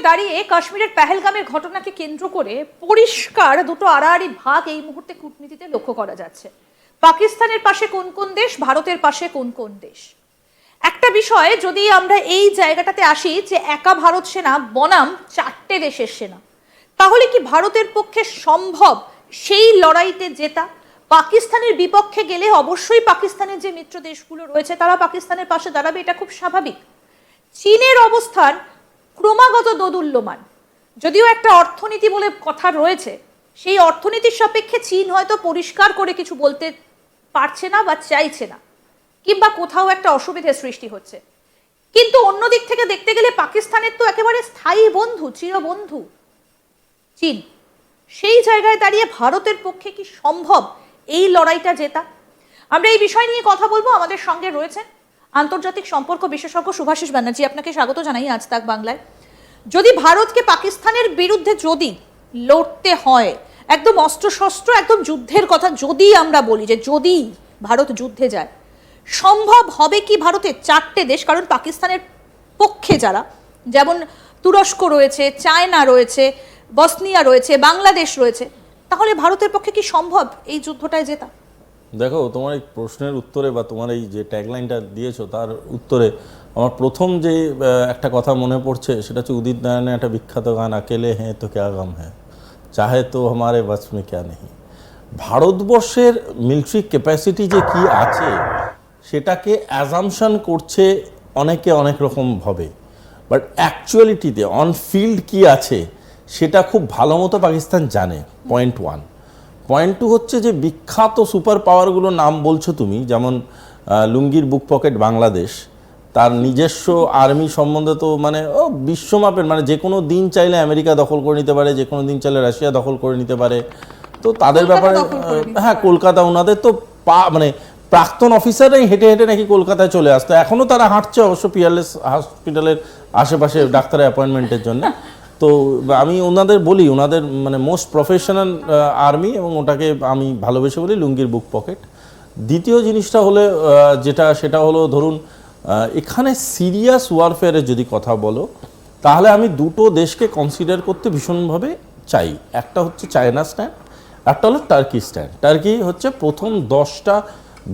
দাঁড়িয়ে কাশ্মীরের পেহেলগামের ঘটনাকে কেন্দ্র করে পরিষ্কার দুটো আড়াআড়ি ভাগ এই মুহূর্তে কূটনীতিতে লক্ষ্য করা যাচ্ছে। পাকিস্তানের পাশে কোন কোন দেশ, ভারতের পাশে কোন কোন দেশ? একটা বিষয়, যদি আমরা এই জায়গাটাতে আসি যে একা ভারত সেনা, বনাম চারটে দেশের সেনা, তাহলে কি ভারতের পক্ষে সম্ভব সেই লড়াইতে জেতা? পাকিস্তানের বিপক্ষে গেলে অবশ্যই পাকিস্তানের যে মিত্র দেশগুলো রয়েছে, তারা পাকিস্তানের পাশে দাঁড়াবে, এটা খুব স্বাভাবিক। চীনের অবস্থান ক্রমাগত দোদুল্যমান। যদিও একটা অর্থনীতি বলে কথা রয়েছে, সেই অর্থনীতির সাপেক্ষে চীন হয়তো পরিষ্কার করে কিছু বলতে পারছে না বা চাইছে না, কিংবা কোথাও একটা অসুবিধের সৃষ্টি হচ্ছে। কিন্তু অন্য দিক থেকে দেখতে গেলে পাকিস্তানের তো একেবারে স্থায়ী বন্ধু, চিরবন্ধু চীন। সেই জায়গায় দাঁড়িয়ে ভারতের পক্ষে কি সম্ভব এই লড়াইটা জেতা? আমরা এই বিষয় নিয়ে কথা বলব। আমাদের সঙ্গে রয়েছেন আন্তর্জাতিক সম্পর্ক বিশেষজ্ঞ সুভাষিস ব্যানার্জি আপনাকে স্বাগত জানাই আজ তাক বাংলায়। যদি ভারতকে পাকিস্তানের বিরুদ্ধে যদি লড়তে হয়, একদম অস্ত্রশস্ত্র, একদম যুদ্ধের কথা যদি আমরা বলি, যে যদি ভারত যুদ্ধে যায়, সম্ভব হবে কি ভারতের চারটে দেশ? কারণ পাকিস্তানের পক্ষে যারা, যেমন তুরস্ক রয়েছে, চায়না রয়েছে, বসনিয়া রয়েছে, বাংলাদেশ রয়েছে, তাহলে ভারতের পক্ষে কি সম্ভব এই যুদ্ধটায় জেতা? দেখো, তোমার এই প্রশ্নের উত্তরে বা তোমার এই যে ট্যাগলাইনটা দিয়েছ, তার উত্তরে আমার প্রথম যে একটা কথা মনে পড়ছে, সেটা হচ্ছে উদিত নারায়ণের একটা বিখ্যাত গান, আকেলে হ্যাঁ তো ক্যা গাম হ্যাঁ চাহে তো আমারে বাস মে ক্যা নেই ভারতবর্ষের মিলিটারি ক্যাপাসিটি যে কি আছে, সেটাকে অ্যাজামশন করছে অনেকে অনেক রকম রকমভাবে বাট অ্যাকচুয়ালিটিতে অন ফিল্ড কি আছে, সেটা খুব ভালো মতো পাকিস্তান জানে পয়েন্ট ওয়ান পয়েন্ট টু হচ্ছে যে বিখ্যাত সুপার পাওয়ারগুলোর নাম বলছো তুমি যেমন লুঙ্গির বুক পকেট বাংলাদেশ তার নিজস্ব আর্মি সম্বন্ধে তো মানে ও বিশ্বমাপের মানে যে কোনো দিন চাইলে আমেরিকা দখল করে নিতে পারে যে কোনো দিন চাইলে রাশিয়া দখল করে নিতে পারে। তো তাদের ব্যাপারে হ্যাঁ কলকাতা ওনাদের তো পা মানে প্রাক্তন অফিসাররাই হেঁটে হেঁটে নাকি কলকাতায় চলে আসতো। এখনও তারা হাঁটছে অবশ্য পিয়ারলেস হসপিটালের আশেপাশে ডাক্তারের অ্যাপয়েন্টমেন্টের জন্য। তো আমি ওনাদের বলি, ওনাদের মানে মোস্ট প্রফেশনাল আর্মি এবং ওটাকে আমি ভালোবেসে বলি লুঙ্গির বুক পকেট দ্বিতীয় জিনিসটা হলে যেটা, সেটা হলো ধরুন এখানে সিরিয়াস ওয়ারফেয়ারের যদি কথা বলো, তাহলে আমি দুটো দেশকে কনসিডার করতে ভীষণভাবে চাই। একটা হচ্ছে চায়না স্ট্যান্ড একটা হলো টার্কি স্ট্যান্ড টার্কি হচ্ছে প্রথম দশটা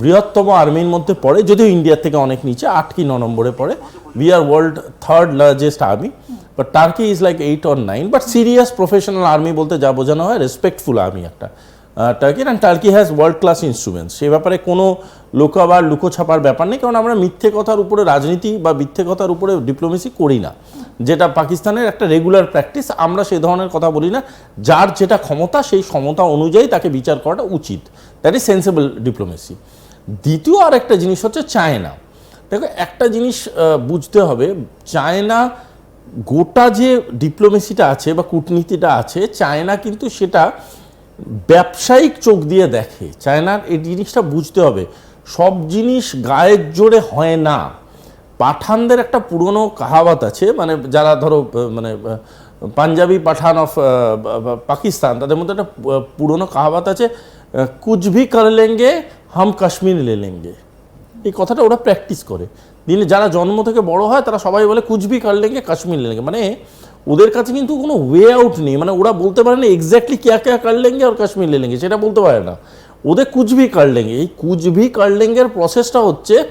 বৃহত্তম আর্মির মধ্যে পড়ে, যদিও ইন্ডিয়ার থেকে অনেক নিচে, আট কি ন নম্বরে পড়ে। We are world third largest army but Turkey is like eight or nine but serious professional army বলতে যা বোঝানো হয় রেসপেক্টফুল আর্মি একটা Turkey and Turkey has world class instruments সে ব্যাপারে কোনো লোকাবার লুকোছাপার ব্যাপার নেই, কারণ আমরা মিথ্যে কথার উপরে রাজনীতি বা মিথ্যে কথার উপরে ডিপ্লোমেসি করি না। যেটা পাকিস্তানের একটা রেগুলার প্র্যাকটিস আমরা সেই ধরনের কথা বলি না। যার যেটা ক্ষমতা, সেই ক্ষমতা অনুযায়ী তাকে বিচার করাটা উচিত। দ্যাট ইজ সেন্সেবল ডিপ্লোমেসি দ্বিতীয় আর একটা জিনিস হচ্ছে চায়না। দেখো একটা জিনিস বুঝতে হবে চায়না গোটা যে ডিপ্লোমেসিটা আছে বা কূটনীতিটা আছে চায়না কিন্তু সেটা ব্যবসায়িক চোখ দিয়ে দেখে। চায়নার এই জিনিসটা বুঝতে হবে সব জিনিস গায়ের জোরে হয় না। পাঠানদের একটা পুরনো কাহাওয়াত আছে মানে যারা ধরো মানে পাঞ্জাবি পাঠান অফ পাকিস্তান তাদের মধ্যে একটা পুরনো কাহাওয়াত আছে আহ, কুছ ভি কর লেঙ্গে হাম কাশ্মীর লে লেঙ্গে। এই কথাটা ওরা প্র্যাকটিস করে। দিনে যারা জন্ম থেকে বড় হয়, তারা সবাই বলে কুচবি কার লেগে কাশ্মীর লেগে মানে ওদের কাছে কিন্তু কোনো ওয়ে আউট নেই। মানে ওরা বলতে পারে না এক্স্যাক্টলি ক্যা ক্যা কার লেঙ্গে আর কাশ্মীর লে লেঙ্গে, সেটা বলতে পারে না। ওদের কুচবি কার লেঙ্গে। এই কুচবি কার লেঙ্গের প্রসেসটা হচ্ছে,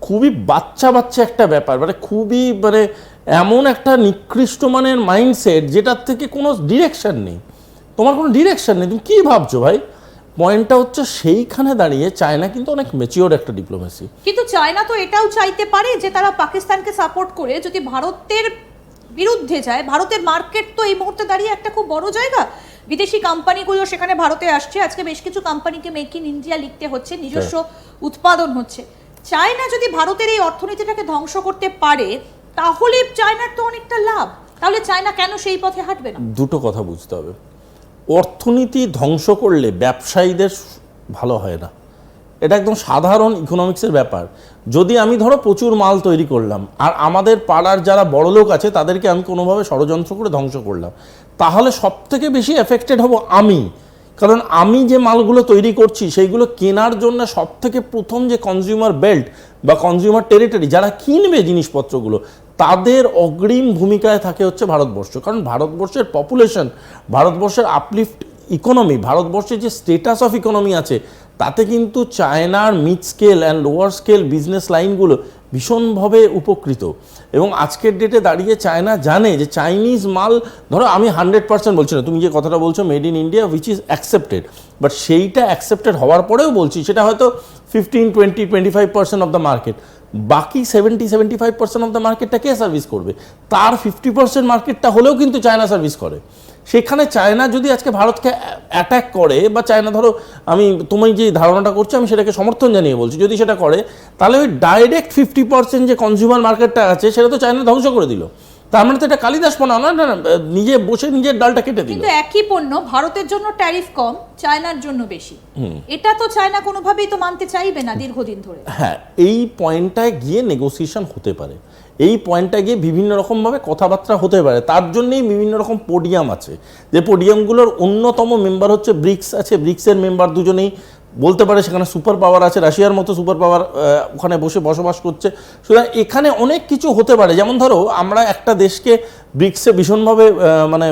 খুবই বাচ্চা বাচ্চা একটা ব্যাপার। মানে খুবই মানে এমন একটা নিকৃষ্ট মানের মাইন্ডসেট যেটার থেকে কোনো ডিরেকশন নেই। তোমার কোনো ডিরেকশন নেই? তুমি কী ভাবছ ভাই? পয়েন্টটা হচ্ছে সেইখানে দাঁড়িয়ে চায়না কিন্তু অনেক মেচিওর একটা ডিপ্লোমেসি কিন্তু চায়না তো এটাও চাইতে পারে যে তারা পাকিস্তানকে সাপোর্ট করে যদি ভারতের বিরুদ্ধে যায় ভারতের মার্কেট তো এই মুহূর্তে দাঁড়িয়ে একটা খুব বড় জায়গা। বিদেশি কোম্পানিগুলো সেখানে ভারতে আসছে। আজকে বেশ কিছু কোম্পানিকে মেক ইন ইন্ডিয়া লিখতে হচ্ছে নিজস্ব উৎপাদন হচ্ছে। চায়না যদি ভারতের এই অর্থনীতিটাকে ধ্বংস করতে পারে তাহলে চায়নার তো অনেকটা লাভ। তাহলে চায়না কেন সেই পথে হাঁটবে না? দুটো কথা বুঝতে হবে। অর্থনীতি ধ্বংস করলে ব্যবসায়ীদের ভালো হয় না। এটা একদম সাধারণ ইকোনমিক্সের ব্যাপার। যদি আমি ধরো প্রচুর মাল তৈরি করলাম, আর আমাদের পাড়ার যারা বড় লোক আছে, তাদেরকে আমি কোনোভাবে ষড়যন্ত্র করে ধ্বংস করলাম, তাহলে সব থেকে বেশি এফেক্টেড হব আমি। কারণ আমি যে মালগুলো তৈরি করছি, সেইগুলো কেনার জন্য সব থেকে প্রথম যে কনজিউমার বেল্ট বা কনজিউমার টেরিটরি যারা কিনবে জিনিসপত্রগুলো তাদের অগ্রিম ভূমিকায় থাকে হচ্ছে ভারতবর্ষ। কারণ ভারতবর্ষের পপুলেশন ভারতবর্ষের আপলিফট ইকোনমি ভারতবর্ষের যে স্টেটাস অফ ইকোনমি আছে, তাতে কিন্তু চায়নার mid scale and lower scale business লাইনগুলো ভীষণভাবে উপকৃত। এবং আজকের ডেটে দাঁড়িয়ে চায়না জানে যে চাইনিজ মাল, ধরো আমি হান্ড্রেড পার্সেন্ট বলছি না, তুমি যে কথাটা বলছো made in India which is accepted but সেইটা অ্যাকসেপ্টেড হওয়ার পরেও বলছি, সেটা হয়তো fifteen twenty twenty five percent of the market বাকি seventy seventy five percent of the মার্কেটটা কে সার্ভিস করবে? তার ফিফটি পার্সেন্ট মার্কেটটা হলেও কিন্তু চায়না সার্ভিস করে। সেখানে চায়না যদি আজকে ভারতকে অ্যাট্যাক করে, বা চায়না ধরো, আমি তুমি যে ধারণাটা করছ, আমি সেটাকে সমর্থন জানিয়ে বলছি। যদি সেটা করে, তাহলে ওই ডাইরেক্ট ফিফটি পার্সেন্ট যে কনজিউমার মার্কেটটা আছে, সেটা তো চায়না ধ্বংস করে দিল। তার মানে তো এটা কালিদাস পণ্য না না, নিজে বসে নিজের ডালটা কেটে দিল। কিন্তু একই পণ্য ভারতের জন্য ট্যারিফ কম চায়নার জন্য বেশি। এটা তো চায়না কোনোভাবেই তো মানতে চাইবে না দীর্ঘদিন ধরে। হ্যাঁ এই পয়েন্টটায় গিয়ে নেগোসিয়েশন হতে পারে। এই পয়েন্টটা গিয়ে বিভিন্ন রকমভাবে কথাবার্তা হতে পারে। তার জন্যই বিভিন্ন রকম পোডিয়াম আছে। যে পোডিয়ামগুলোর অন্যতম মেম্বার হচ্ছে ব্রিক্স আছে। ব্রিক্সের মেম্বার দুজনেই বলতে পারে সেখানে সুপার পাওয়ার আছে, রাশিয়ার মতো সুপার পাওয়ার ওখানে বসে বসবাস করছে। সুতরাং এখানে অনেক কিছু হতে পারে। যেমন ধরো, আমরা একটা দেশকে ব্রিক্সে ভীষণভাবে মানে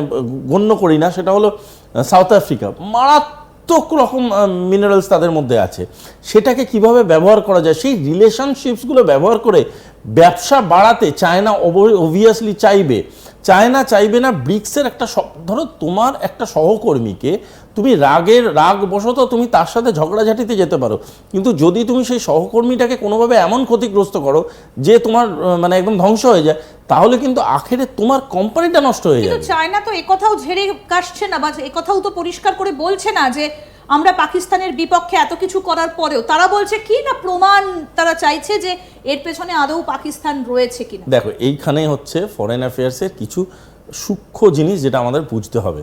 গণ্য করি না, সেটা হলো সাউথ আফ্রিকা। মারাত্মক রকম মিনারেলস তাদের মধ্যে আছে। সেটাকে কীভাবে ব্যবহার করা যায়, সেই রিলেশনশিপসগুলো ব্যবহার করে ব্যবসা বাড়াতে চায়না অবভিয়াসলি চাইবে। চায়না চাইবে না ব্রিক্সের একটা ধরো তোমার একটা সহকর্মীকে তুমি রাগের রাগ বশত তুমি তার সাথে ঝগড়াঝাটিতে যেতে পারো। কিন্তু যদি তুমি সেই সহকর্মীটাকে কোনোভাবে এমন ক্ষতিগ্রস্ত করো যে তোমার মানে একদম ধ্বংস হয়ে যায় তাহলে কিন্তু আখেরে তোমার কোম্পানিটা নষ্ট হয়ে যাবে। চায়না তো একথাও ঝেড়ে কাশছে না বা একথাও তো পরিষ্কার করে বলছে না যে আমরা পাকিস্তানের বিপক্ষে এত কিছু করার পরেও তারা বলছে কি না প্রমাণ তারা চাইছে যে এর পেছনে আদৌ পাকিস্তান রয়েছে কিনা। দেখো এইখানেই হচ্ছে ফরেন অ্যাফেয়ার্সের কিছু সূক্ষ্ম জিনিস যেটা আমাদের বুঝতে হবে।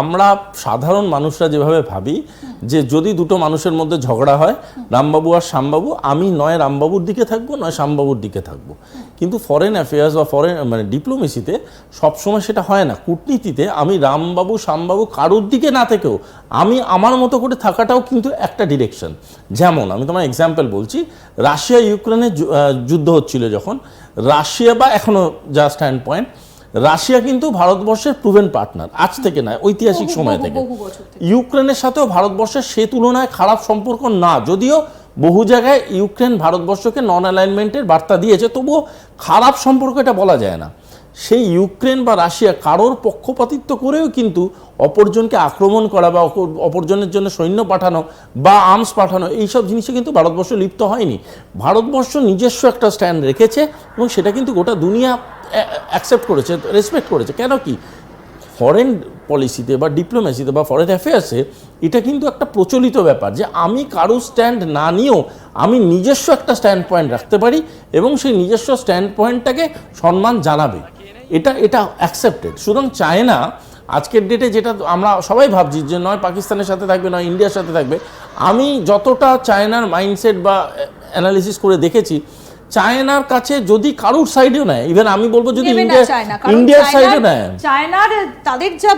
আমরা সাধারণ মানুষরা যেভাবে ভাবি, যে যদি দুটো মানুষের মধ্যে ঝগড়া হয়, রামবাবু আর শ্যামবাবু, আমি নয় রামবাবুর দিকে থাকব, নয় শ্যামবাবুর দিকে থাকব। কিন্তু ফরেন অ্যাফেয়ার্স বা ফরেন মানে ডিপ্লোমেসিতে সবসময় সেটা হয় না। কূটনীতিতে আমি রামবাবু, শ্যামবাবু কারোর দিকে না থেকেও, আমি আমার মতো করে থাকাটাও কিন্তু একটা ডিরেকশন যেমন, আমি তোমার এক্সাম্পল বলছি রাশিয়া ইউক্রেনের যুদ্ধ হচ্ছিল যখন। রাশিয়া বা এখনও যা স্ট্যান্ড পয়েন্ট রাশিয়া কিন্তু ভারতবর্ষের প্রুভেন পার্টনার আজ থেকে নয় ঐতিহাসিক সময় থেকে। ইউক্রেনের সাথেও ভারতবর্ষের সে তুলনায় খারাপ সম্পর্ক না যদিও বহু জায়গায় ইউক্রেন ভারতবর্ষকে নন অ্যালাইনমেন্টের বার্তা দিয়েছে তবুও খারাপ সম্পর্ক এটা বলা যায় না। সেই ইউক্রেন বা রাশিয়া কারোর পক্ষপাতিত্ব করেও কিন্তু অপরজনকে আক্রমণ করা বা অপর- অপরজনের জন্য সৈন্য পাঠানো বা আর্মস পাঠানো এইসব জিনিসে কিন্তু ভারতবর্ষ লিপ্ত হয়নি। ভারতবর্ষ নিজস্ব একটা স্ট্যান্ড রেখেছে এবং সেটা কিন্তু গোটা দুনিয়া অ্যাকসেপ্ট করেছে রেসপেক্ট করেছে। কেন কি? ফরেন পলিসিতে বা ডিপ্লোমেসিতে বা ফরেন অ্যাফেয়ার্সে এটা কিন্তু একটা প্রচলিত ব্যাপার যে আমি কারও স্ট্যান্ড না নিয়েও আমি নিজস্ব একটা স্ট্যান্ড পয়েন্ট রাখতে পারি এবং সেই নিজস্ব স্ট্যান্ড পয়েন্টটাকে সম্মান জানাবে। এটা এটা অ্যাকসেপ্টেড সুতরাং চায়না আজকের ডেটে যেটা আমরা সবাই ভাবছি যে নয় পাকিস্তানের সাথে থাকবে, নয় ইন্ডিয়ার সাথে থাকবে, আমি যতটা চায়নার মাইন্ডসেট বা অ্যানালিসিস করে দেখেছি চায়নার কাছে যদি কারোর সাইডেও নেয় ইভেন আমি বলব যদি ইন্ডিয়া ইন্ডিয়ার সাইডে নেয়। চায়নার তাদের যা